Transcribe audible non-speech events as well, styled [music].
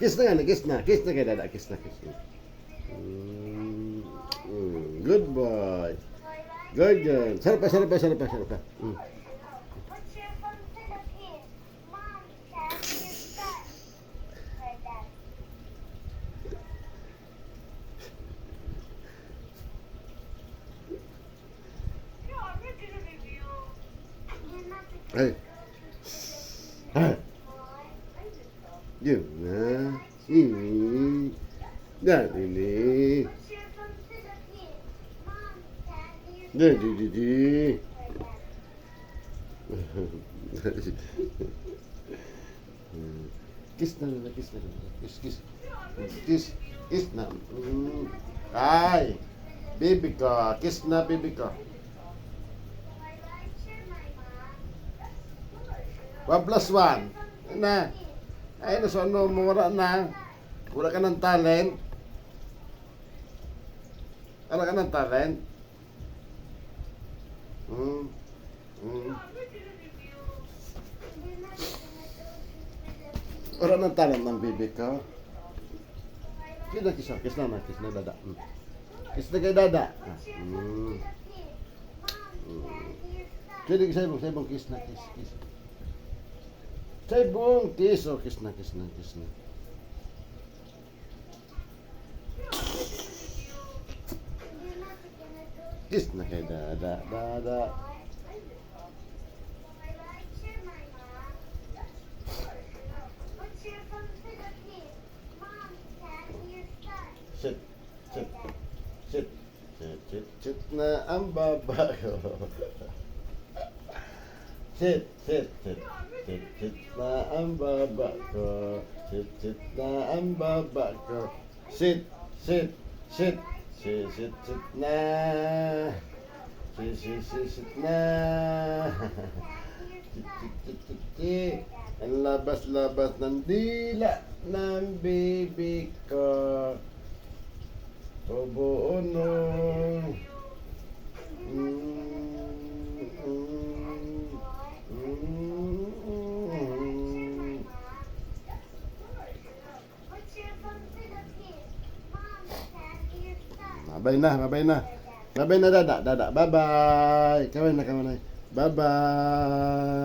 Kiss na nga, kiss na. Kiss na kay dada, kiss na, kiss na. Mm, mm, good boy. Good girl. Sarap pa, sarap pa, sarap pa, sarap pa. Mm. What's your phone Philippines? Mom, Dad, your Di, son. di, di, di. Or Dad. Mm. kiss na lang, kiss na lang. Kiss, kiss. Kiss, kiss na. Mm. Ay, baby ko. Kiss na, baby ko. My lights are my mom. One plus one. Na. Ay, nasa ano, mura na. Wala ka ng talent. Wala ka ng talent. Mm. Mm. Wala ng talent ng baby ko. Kiss na, kiss na, kiss na, na, na, dada. Mm. Kiss na kay dada. Mm. Ibong, kiss na, kiss, kiss. Sa ibong, kiss, oh, kiss na, kiss na, kiss na. Kiss na kay dada, dada. Sit, na ang baba. [laughs] Sit, sit, sit, ang baba ko. Sit, sit na ang baba ko. Sit, sit, sit, sit, sit, sit na. Sit, sit, sit, sit na. Sit, sit, sit, sit, sit. Ang labas-labas ng dila ng baby ko. Obo Mabay na, mabay na. Mabay na dada, dada. Bye-bye. Kaway na, kaway na. Bye-bye.